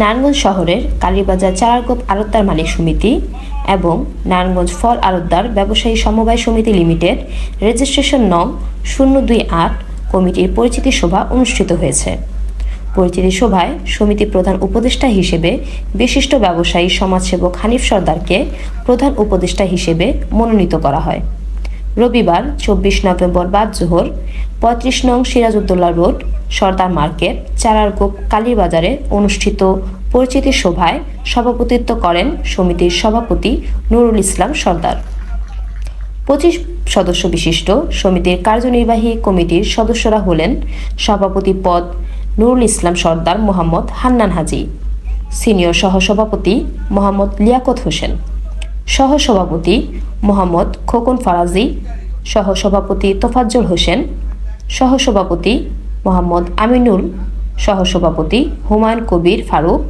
নারায়ণগঞ্জ শহরের কালীবাজার চারারগোপ আড়তদার মালিক সমিতি এবং নারায়ণগঞ্জ ফল আড়তদার ব্যবসায়ী সমবায় সমিতি লিমিটেড রেজিস্ট্রেশন নং শূন্য দুই আট কমিটির পরিচিতি সভা অনুষ্ঠিত হয়েছে। পরিচিতি সভায় সমিতি প্রধান উপদেষ্টা হিসেবে বিশিষ্ট ব্যবসায়ী সমাজসেবক হানিফ সর্দারকে প্রধান উপদেষ্টা হিসেবে মনোনীত করা হয়। রবিবার চব্বিশ নভেম্বর বাদ জোহর পঁয়ত্রিশ নং সিরাজউদ্দৌলা রোড সর্দার মার্কেট চারারগোপ কালীবাজারে অনুষ্ঠিত পরিচিতি সভায় সভাপতিত্ব করেন সমিতির সভাপতি নুরুল ইসলাম সর্দার। পঁচিশ সদস্য বিশিষ্ট সমিতির কার্যনির্বাহী কমিটির সদস্যরা হলেন সভাপতি পদ নুরুল ইসলাম সর্দার মোহাম্মদ হান্নান হাজি, সিনিয়র সহসভাপতি মোহাম্মদ লিয়াকত হোসেন, সহসভাপতি মোহাম্মদ খোকন ফারাজি, সহসভাপতি তোফাজ্জল হোসেন, সহসভাপতি মোহাম্মদ আমিনুল, সহসভাপতি হুমায়ুন কবির ফারুক,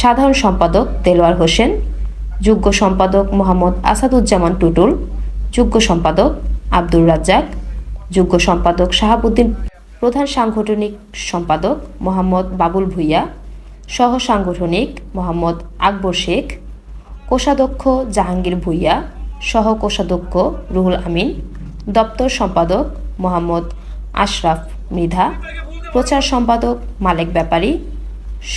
সাধারণ সম্পাদক দেলোয়ার হোসেন, যুগ্ম সম্পাদক মোহাম্মদ আসাদুজ্জামান টুটুল, যুগ্ম সম্পাদক আব্দুর রাজ্জাক, যুগ্ম সম্পাদক শাহাবুদ্দিন, প্রধান সাংগঠনিক সম্পাদক মোহাম্মদ বাবুল ভুইয়া সহ সাংগঠনিক মোহাম্মদ আকবর শেখ, কোষাধ্যক্ষ জাহাঙ্গীর ভুইয়া সহ কোষাধ্যক্ষ রুহুল আমিন, দপ্তর সম্পাদক মোহাম্মদ আশরাফ মৃধা, প্রচার সম্পাদক, মালেক ব্যাপারী,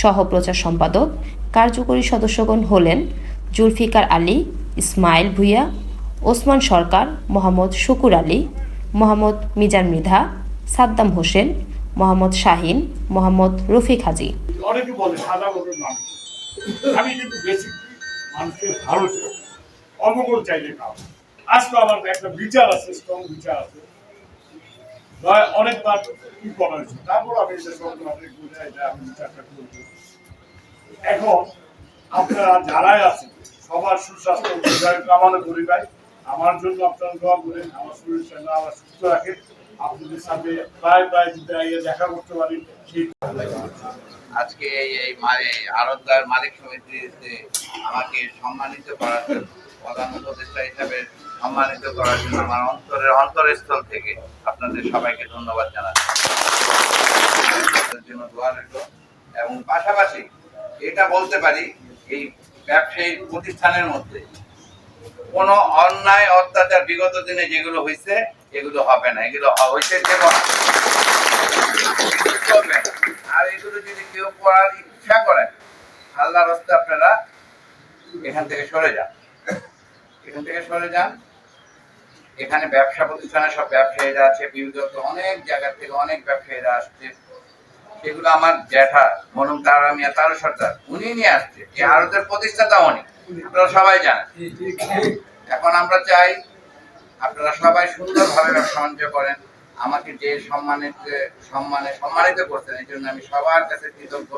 সহ প্রচার সম্পাদক, কার্যকরী সদস্যগণ হলেন জুলফিকার আলী, ইসমাইল ভুইয়া, ওসমান সরকার, মোহাম্মদ শুকুর আলী, মোহাম্মদ মিজান মৃধা, সাদ্দাম হোসেন, মোহাম্মদ শাহিন, মোহাম্মদ রফিক হাজি। অনেকে বলে সাদা গরুর নাম। আমি কিন্তু বেসিক মানুষের ভালো চাই। অমঙ্গল চাইলে কাউ আজকে আমার একটা বিচার আছে স্ট্রং বিচার আছে। অনেকবার কি করা হয়েছে? তারপর আমি এটা সঙ্গে অনেক যে আমি বিচারটা করব। এখন আপনারা যারাই আছেন সবার সুস্বাস্থ্য দীর্ঘায়ু কামনা করি ভাই। আমার জন্য আপনারা দোয়া করেন আমার শরীর যেন আমার সুস্থ রাখেন আপনাদের সাথে প্রায় প্রায় যদি আইয়ে দেখা করতে পারি। সেই আজকে এই এই মা- এই আড়তদার মালিক সমিতিতে আমাকে সম্মানিত করার জন্য প্রধান উপদেষ্টা হিসাবে সম্মানিত করার জন্য আমার অন্তরের অন্তরস্থল থেকে আপনাদের সবাইকে ধন্যবাদ জানাচ্ছি। এবং পাশাপাশি এটা বলতে পারি, এই ব্যবসায়ী প্রতিষ্ঠানের মধ্যে কোনো অন্যায় অত্যাচার বিগত দিনে যেগুলো হয়েছে এগুলো হবে না। এগুলো হয়েছে যেমন আর এগুলো যদি কেউ করার ইচ্ছা করেন আল্লাহর হস্তে আপনারা এখান থেকে সরে যান। এখান থেকে সরে যান। এখানে ব্যবসা প্রতিষ্ঠানে সব ব্যবসায়ীরা আছে বিগত অনেক জায়গা থেকে অনেক ব্যবসায়ীরা আসছে। সেগুলো আমার জ্যাঠা মরম তারা মিয়া তারও সর্দার, উনি নিয়ে আসছে। এই আরতের প্রতিষ্ঠাতা উনি, আপনারা সবাই জানেন। এখন আমরা চাই আপনারা সবাই সুন্দরভাবে ব্যবসা বাণিজ্য করেন। আমাকে যে সম্মানিত, সম্মানে সম্মানিত করছেন, এই জন্য আমি সবার কাছে কৃতজ্ঞ।